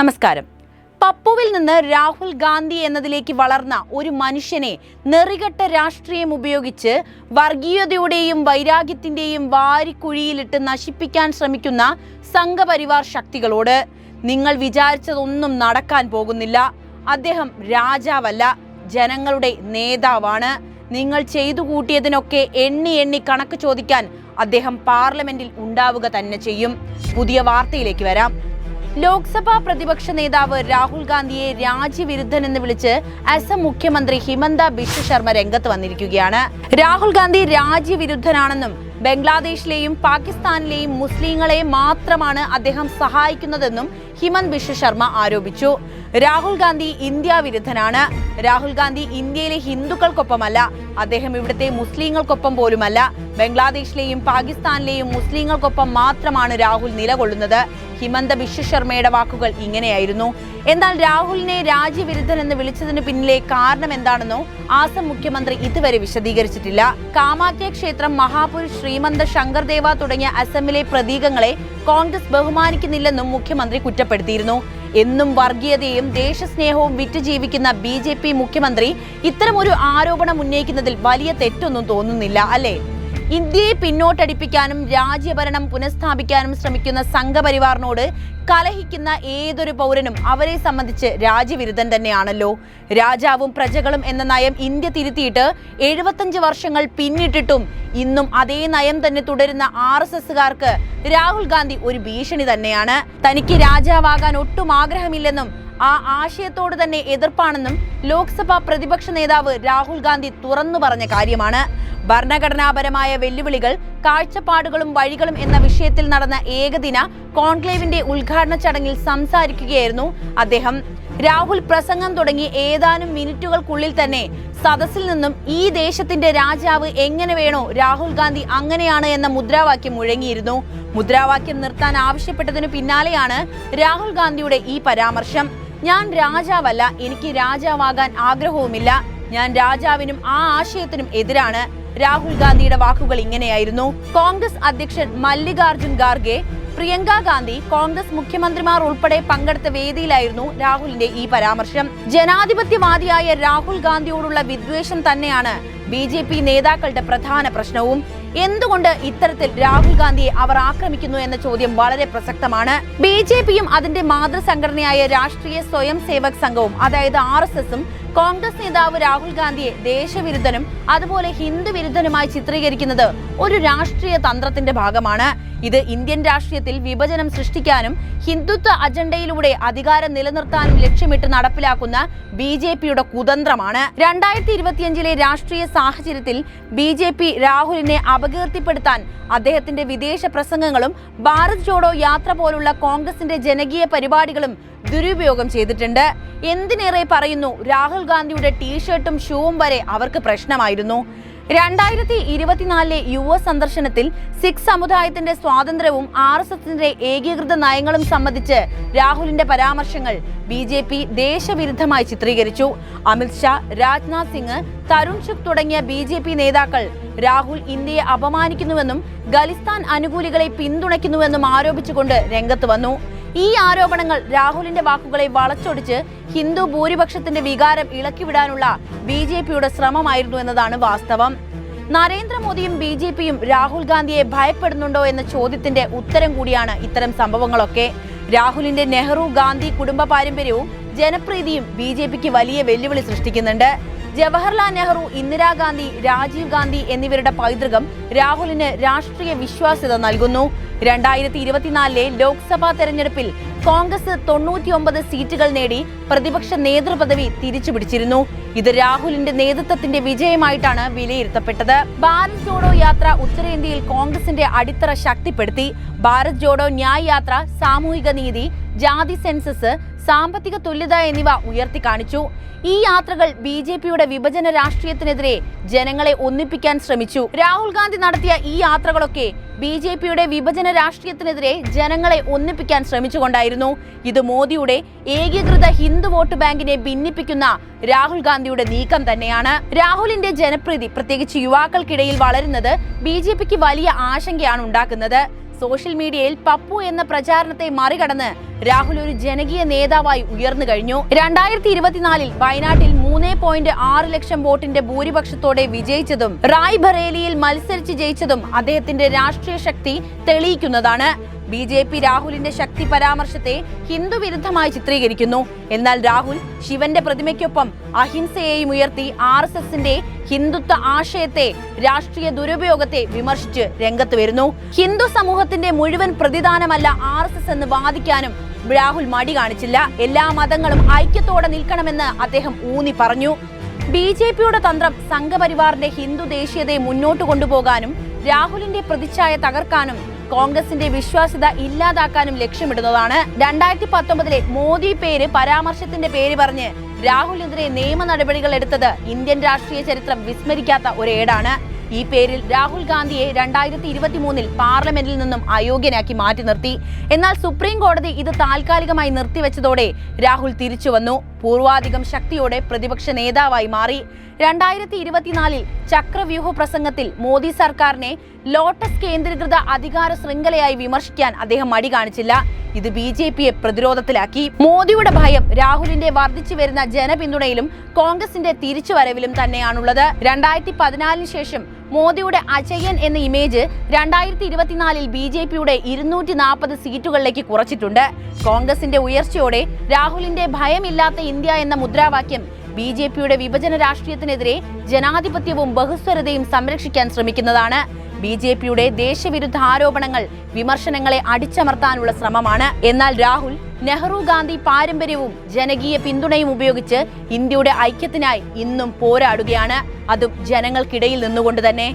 നമസ്കാരം. പപ്പുവിൽ നിന്ന് രാഹുൽ ഗാന്ധി എന്നതിലേക്ക് വളർന്ന ഒരു മനുഷ്യനെ നെറികെട്ട രാഷ്ട്രീയം ഉപയോഗിച്ച് വർഗീയതയുടെയും വൈരാഗ്യത്തിന്റെയും വാരിക്കുഴിയിലിട്ട് നശിപ്പിക്കാൻ ശ്രമിക്കുന്ന സംഘപരിവാർ ശക്തികളോട് നിങ്ങൾ വിചാരിച്ചതൊന്നും നടക്കാൻ പോകുന്നില്ല. അദ്ദേഹം രാജാവല്ല ജനങ്ങളുടെ നേതാവാണ്. നിങ്ങൾ ചെയ്തു കൂട്ടിയതിനൊക്കെ എണ്ണി എണ്ണി കണക്ക് ചോദിക്കാൻ അദ്ദേഹം പാർലമെന്റിൽ ഉണ്ടാവുക തന്നെ ചെയ്യും. പുതിയ വാർത്തയിലേക്ക് വരാം. ലോക്സഭാ പ്രതിപക്ഷ നേതാവ് രാഹുൽ ഗാന്ധിയെ രാജ്യവിരുദ്ധൻ എന്ന് വിളിച്ച് അസം മുഖ്യമന്ത്രി ഹിമന്ത ബിശ്വ ശർമ്മ രംഗത്ത് വന്നിരിക്കുകയാണ്. രാഹുൽ ഗാന്ധി രാജ്യവിരുദ്ധനാണെന്നും ബംഗ്ലാദേശിലെയും പാകിസ്ഥാനിലെയും മുസ്ലിങ്ങളെ മാത്രമാണ് അദ്ദേഹം സഹായിക്കുന്നതെന്നും ഹിമന്ത് ബിശ്വ ശർമ്മ ആരോപിച്ചു. രാഹുൽ ഗാന്ധി ഇന്ത്യ വിരുദ്ധനാണ്. രാഹുൽ ഗാന്ധി ഇന്ത്യയിലെ ഹിന്ദുക്കൾക്കൊപ്പമല്ല. അദ്ദേഹം ഇവിടുത്തെ മുസ്ലിങ്ങൾക്കൊപ്പം പോലുമല്ല. ബംഗ്ലാദേശിലെയും പാകിസ്ഥാനിലെയും മുസ്ലിങ്ങൾക്കൊപ്പം മാത്രമാണ് രാഹുൽ നിലകൊള്ളുന്നത്. ഹിമന്ത ബിശ്വ ശർമ്മയുടെ വാക്കുകൾ ഇങ്ങനെയായിരുന്നു. എന്നാൽ രാഹുലിനെ രാജ്യവിരുദ്ധൻ എന്ന് വിളിച്ചതിന് പിന്നിലെ കാരണം എന്താണെന്നോ ആസം മുഖ്യമന്ത്രി ഇതുവരെ വിശദീകരിച്ചിട്ടില്ല. കാമാഖ്യ ക്ഷേത്രം മഹാപുരുഷ് ശ്രീമന്ത ശങ്കർദേവ തുടങ്ങിയ അസമിലെ പ്രതീകങ്ങളെ കോൺഗ്രസ് ബഹുമാനിക്കുന്നില്ലെന്നും മുഖ്യമന്ത്രി കുറ്റപ്പെടുത്തിയിരുന്നു. എന്നും വർഗീയതയും ദേശസ്നേഹവും വിറ്റ് ജീവിക്കുന്ന ബി ജെ പി മുഖ്യമന്ത്രി ഇത്തരമൊരു ആരോപണം ഉന്നയിക്കുന്നതിൽ വലിയ തെറ്റൊന്നും തോന്നുന്നില്ല അല്ലേ? ഇന്ത്യയെ പിന്നോട്ടടിപ്പിക്കാനും രാജ്യഭരണം പുനഃസ്ഥാപിക്കാനും ശ്രമിക്കുന്ന സംഘപരിവാറിനോട് കലഹിക്കുന്ന ഏതൊരു പൗരനും അവരെ സംബന്ധിച്ച് രാജ്യവിരുദ്ധൻ തന്നെയാണല്ലോ. രാജാവും പ്രജകളും എന്ന നയം ഇന്ത്യ തിരുത്തിയിട്ട് എഴുപത്തഞ്ച് വർഷങ്ങൾ പിന്നിട്ടിട്ടും ഇന്നും അതേ നയം തന്നെ തുടരുന്ന ആർ എസ് എസുകാർക്ക് രാഹുൽ ഗാന്ധി ഒരു ഭീഷണി തന്നെയാണ്. തനിക്ക് രാജാവാകാൻ ഒട്ടും ആഗ്രഹമില്ലെന്നും ആ ആശയത്തോട് തന്നെ എതിർപ്പാണെന്നും ലോക്സഭാ പ്രതിപക്ഷ നേതാവ് രാഹുൽ ഗാന്ധി തുറന്നു പറഞ്ഞ കാര്യമാണ്. ഭരണഘടനാപരമായ വെല്ലുവിളികൾ കാഴ്ചപ്പാടുകളും വഴികളും എന്ന വിഷയത്തിൽ നടന്ന ഏകദിന കോൺക്ലേവിന്റെ ഉദ്ഘാടന ചടങ്ങിൽ സംസാരിക്കുകയായിരുന്നു അദ്ദേഹം. രാഹുൽ പ്രസംഗം തുടങ്ങി ഏതാനും മിനിറ്റുകൾക്കുള്ളിൽ തന്നെ സദസ്സിൽ നിന്നും ഈ ദേശത്തിന്റെ രാജാവ് എങ്ങനെ വേണോ രാഹുൽ ഗാന്ധി അങ്ങനെയാണ് എന്ന മുദ്രാവാക്യം മുഴങ്ങിയിരുന്നു. മുദ്രാവാക്യം നിർത്താൻ ആവശ്യപ്പെട്ടതിനു പിന്നാലെയാണ് രാഹുൽ ഗാന്ധിയുടെ ഈ പരാമർശം. ഞാൻ രാജാവല്ല എനിക്ക് രാജാവാകാൻ ആഗ്രഹവുമില്ല. ഞാൻ രാജാവിനും ആ ആശയത്തിനും എതിരാണ്. രാഹുൽ ഗാന്ധിയുടെ വാക്കുകൾ ഇങ്ങനെയായിരുന്നു. കോൺഗ്രസ് അധ്യക്ഷൻ മല്ലികാർജുൻ ഖാർഗെ പ്രിയങ്ക ഗാന്ധി കോൺഗ്രസ് മുഖ്യമന്ത്രിമാർ ഉൾപ്പെടെ പങ്കെടുത്ത വേദിയിലായിരുന്നു രാഹുലിന്റെ ഈ പരാമർശം. ജനാധിപത്യവാദിയായ രാഹുൽ ഗാന്ധിയോടുള്ള വിദ്വേഷം തന്നെയാണ് ബി നേതാക്കളുടെ പ്രധാന പ്രശ്നവും. എന്തുകൊണ്ട് ഇത്തരത്തിൽ രാഹുൽ ഗാന്ധിയെ അവർ ആക്രമിക്കുന്നു എന്ന ചോദ്യം വളരെ പ്രസക്തമാണ്? ബി ജെ പിയും അതിന്റെ മാതൃസംഘടനയായ രാഷ്ട്രീയ സ്വയം സേവക് സംഘവും അതായത് ആർ എസ് എസും കോൺഗ്രസ് നേതാവ് രാഹുൽ ഗാന്ധിയെ ദേശവിരുദ്ധനും അതുപോലെ ഹിന്ദു വിരുദ്ധനുമായി ചിത്രീകരിക്കുന്നത് ഒരു രാഷ്ട്രീയ തന്ത്രത്തിന്റെ ഭാഗമാണ്. ഇത് ഇന്ത്യൻ രാഷ്ട്രീയത്തിൽ വിഭജനം സൃഷ്ടിക്കാനും ഹിന്ദുത്വ അജണ്ടയിലൂടെ അധികാരം നിലനിർത്താനും ലക്ഷ്യമിട്ട് നടപ്പിലാക്കുന്ന ബി ജെ പിയുടെ കുതന്ത്രമാണ്. രണ്ടായിരത്തി ഇരുപത്തിയഞ്ചിലെ രാഷ്ട്രീയ സാഹചര്യത്തിൽ ബി ജെ പി രാഹുലിനെ അപകീർത്തിപ്പെടുത്താൻ അദ്ദേഹത്തിന്റെ വിദേശ പ്രസംഗങ്ങളും ഭാരത് ജോഡോ യാത്ര പോലുള്ള കോൺഗ്രസിന്റെ ജനകീയ പരിപാടികളും ദുരുപയോഗം ചെയ്തിട്ടുണ്ട്. എന്തിനേറെ പറയുന്നു? രാഹുൽ ഗാന്ധിയുടെ ടീഷർട്ടും ഷൂവും വരെ അവർക്ക് പ്രശ്നമായിരുന്നു. രണ്ടായിരത്തി ഇരുപത്തിനാലിലെ യു എസ് സന്ദർശനത്തിൽ സിഖ് സമുദായത്തിന്റെ സ്വാതന്ത്ര്യവും ആർ എസ് എസിന്റെ ഏകീകൃത നയങ്ങളും സംബന്ധിച്ച് രാഹുലിന്റെ പരാമർശങ്ങൾ B J P ദേശവിരുദ്ധമായി ചിത്രീകരിച്ചു. Amit Shah Rajnath Singh Tarun Chugh തുടങ്ങിയ ബി ജെ പി നേതാക്കൾ രാഹുൽ ഇന്ത്യയെ അപമാനിക്കുന്നുവെന്നും ഖലിസ്ഥാൻ അനുകൂലികളെ പിന്തുണയ്ക്കുന്നുവെന്നും ആരോപിച്ചുകൊണ്ട് രംഗത്ത് വന്നു. ഈ ആരോപണങ്ങൾ രാഹുലിന്റെ വാക്കുകളെ വളച്ചൊടിച്ച് ഹിന്ദു ഭൂരിപക്ഷത്തിന്റെ വികാരം ഇളക്കിവിടാനുള്ള ബി ജെ പിയുടെ ശ്രമമായിരുന്നു എന്നതാണ് വാസ്തവം. നരേന്ദ്രമോദിയും ബി ജെ പിയും രാഹുൽ ഗാന്ധിയെ ഭയപ്പെടുന്നുണ്ടോ എന്ന ചോദ്യത്തിന്റെ ഉത്തരം കൂടിയാണ് ഇത്തരം സംഭവങ്ങളൊക്കെ. രാഹുലിന്റെ നെഹ്റു ഗാന്ധി കുടുംബ പാരമ്പര്യവും ജനപ്രീതിയും ബി വലിയ വെല്ലുവിളി സൃഷ്ടിക്കുന്നുണ്ട്. ജവഹർലാൽ നെഹ്റു ഇന്ദിരാഗാന്ധി രാജീവ് ഗാന്ധി എന്നിവരുടെ പൈതൃകം രാഹുലിന് രാഷ്ട്രീയ വിശ്വാസ്യത നൽകുന്നു. രണ്ടായിരത്തി ഇരുപത്തിനാലിലെ ലോക്സഭാ തെരഞ്ഞെടുപ്പിൽ കോൺഗ്രസ് തൊണ്ണൂറ്റിയൊമ്പത് സീറ്റുകൾ നേടി പ്രതിപക്ഷ നേതൃപദവി തിരിച്ചുപിടിച്ചിരുന്നു. ഇത് രാഹുലിന്റെ നേതൃത്വത്തിന്റെ വിജയമായിട്ടാണ് വിലയിരുത്തപ്പെട്ടത്. ഭാരത് ജോഡോ യാത്ര ഉത്തരേന്ത്യയിൽ കോൺഗ്രസിന്റെ അടിത്തറ ശക്തിപ്പെടുത്തി. ഭാരത് ജോഡോ ന്യായ് യാത്ര സാമൂഹിക നീതി ജാതി സെൻസസ് സാമ്പത്തിക തുല്യത എന്നിവ ഉയർത്തി കാണിച്ചു. ഈ യാത്രകൾ ബി ജെ പിയുടെ വിഭജന രാഷ്ട്രീയത്തിനെതിരെ ജനങ്ങളെ ഒന്നിപ്പിക്കാൻ ശ്രമിച്ചു. രാഹുൽ ഗാന്ധി നടത്തിയ ഈ യാത്രകളൊക്കെ ബി ജെ പിയുടെ വിഭജന രാഷ്ട്രീയത്തിനെതിരെ ജനങ്ങളെ ഒന്നിപ്പിക്കാൻ ശ്രമിച്ചുകൊണ്ടായിരുന്നു. ഇത് മോദിയുടെ ഏകീകൃത ഹിന്ദു വോട്ട് ബാങ്കിനെ ഭിന്നിപ്പിക്കുന്ന രാഹുൽ ഗാന്ധിയുടെ നീക്കം തന്നെയാണ്. രാഹുലിന്റെ ജനപ്രീതി പ്രത്യേകിച്ച് യുവാക്കൾക്കിടയിൽ വളരുന്നത് ബി വലിയ ആശങ്കയാണ് ഉണ്ടാക്കുന്നത്. സോഷ്യൽ മീഡിയയിൽ പപ്പു എന്ന പ്രചാരണത്തെ മറികടന്ന് രാഹുൽ ഒരു ജനകീയ നേതാവായി ഉയർന്നു കഴിഞ്ഞു. രണ്ടായിരത്തി ഇരുപത്തിനാലിൽ വയനാട്ടിൽ മൂന്ന് പോയിന്റ് ആറ് ലക്ഷം വോട്ടിന്റെ ഭൂരിപക്ഷത്തോടെ വിജയിച്ചതും റായ് ബറേലിയിൽ മത്സരിച്ച് ജയിച്ചതും അദ്ദേഹത്തിന്റെ രാഷ്ട്രീയ ശക്തി തെളിയിക്കുന്നതാണ്. ബി ജെ പി രാഹുലിന്റെ ശക്തി പരാമർശത്തെ ഹിന്ദുവിരുദ്ധമായി ചിത്രീകരിക്കുന്നു. എന്നാൽ രാഹുൽ ശിവന്റെ പ്രതിമയ്ക്കൊപ്പം അഹിംസയെയും ഉയർത്തി ആർ എസ് എസിന്റെ ഹിന്ദുത്വ ആശയത്തെ രാഷ്ട്രീയ ദുരുപയോഗത്തെ വിമർശിച്ച് രംഗത്ത് വരുന്നു. ഹിന്ദു സമൂഹത്തിന്റെ മുഴുവൻ പ്രതിദാനമല്ല ആർ എസ് എസ് എന്ന് വാദിക്കാനും രാഹുൽ മടി കാണിച്ചില്ല. എല്ലാ മതങ്ങളും ഐക്യത്തോടെ നിൽക്കണമെന്ന് അദ്ദേഹം ഊന്നി പറഞ്ഞു. ബി ജെ പിയുടെ തന്ത്രം സംഘപരിവാറിന്റെ ഹിന്ദു ദേശീയതയെ മുന്നോട്ട് കൊണ്ടുപോകാനും രാഹുലിന്റെ പ്രതിച്ഛായ തകർക്കാനും കോൺഗ്രസിന്റെ വിശ്വാസ്യത ഇല്ലാതാക്കാനും ലക്ഷ്യമിടുന്നതാണ്. രണ്ടായിരത്തി പത്തൊമ്പതിലെ മോദി പേര് പരാമർശത്തിന്റെ പേര് പറഞ്ഞ് രാഹുലിനെതിരെ നിയമ നടപടികൾ എടുത്തത് ഇന്ത്യൻ രാഷ്ട്രീയ ചരിത്രം വിസ്മരിക്കാത്ത ഒരേടാണ് ഈ പേരിൽ രാഹുൽ ഗാന്ധിയെ രണ്ടായിരത്തി ഇരുപത്തി മൂന്നിൽ പാർലമെന്റിൽ നിന്നും അയോഗ്യനാക്കി മാറ്റി നിർത്തി. എന്നാൽ സുപ്രീം കോടതി ഇത് താൽക്കാലികമായി നിർത്തിവെച്ചതോടെ രാഹുൽ തിരിച്ചു വന്നു. പൂർവാധികം ശക്തിയോടെ പ്രതിപക്ഷ നേതാവായി മാറി. രണ്ടായിരത്തി ഇരുപത്തിനാലിൽ ചക്രവ്യൂഹ പ്രസംഗത്തിൽ മോദി സർക്കാരിനെ ലോട്ടസ് കേന്ദ്രീകൃത അധികാര ശൃംഖലയായി വിമർശിക്കാൻ അദ്ദേഹം മടി കാണിച്ചില്ല. ഇത് ബി ജെ പിയെ പ്രതിരോധത്തിലാക്കി. മോദിയുടെ ഭയം രാഹുലിന്റെ വർദ്ധിച്ചു വരുന്ന ജനപിന്തുണയിലും കോൺഗ്രസിന്റെ തിരിച്ചുവരവിലും തന്നെയാണുള്ളത്. രണ്ടായിരത്തി പതിനാലിന് ശേഷം മോദിയുടെ അജയൻ എന്ന ഇമേജ് രണ്ടായിരത്തി ഇരുപത്തിനാലിൽ ബി ജെ പിയുടെ ഇരുന്നൂറ്റി നാൽപ്പത് സീറ്റുകളിലേക്ക് കുറച്ചിട്ടുണ്ട്. കോൺഗ്രസിന്റെ ഉയർച്ചയോടെ രാഹുലിന്റെ ഭയമില്ലാത്ത ഇന്ത്യ എന്ന മുദ്രാവാക്യം ബി ജെ പിയുടെ വിഭജന രാഷ്ട്രീയത്തിനെതിരെ ജനാധിപത്യവും ബഹുസ്വരതയും സംരക്ഷിക്കാൻ ശ്രമിക്കുന്നതാണ്. ബി ജെ പിയുടെ ദേശവിരുദ്ധ ആരോപണങ്ങൾ വിമർശനങ്ങളെ അടിച്ചമർത്താനുള്ള ശ്രമമാണ്. എന്നാൽ രാഹുൽ നെഹ്റു ഗാന്ധി പാരമ്പര്യവും ജനകീയ പിന്തുണയും ഉപയോഗിച്ച് ഇന്ത്യയുടെ ഐക്യത്തിനായി ഇന്നും പോരാടുകയാണ്. അതും ജനങ്ങൾക്കിടയിൽ നിന്നുകൊണ്ട് തന്നെ.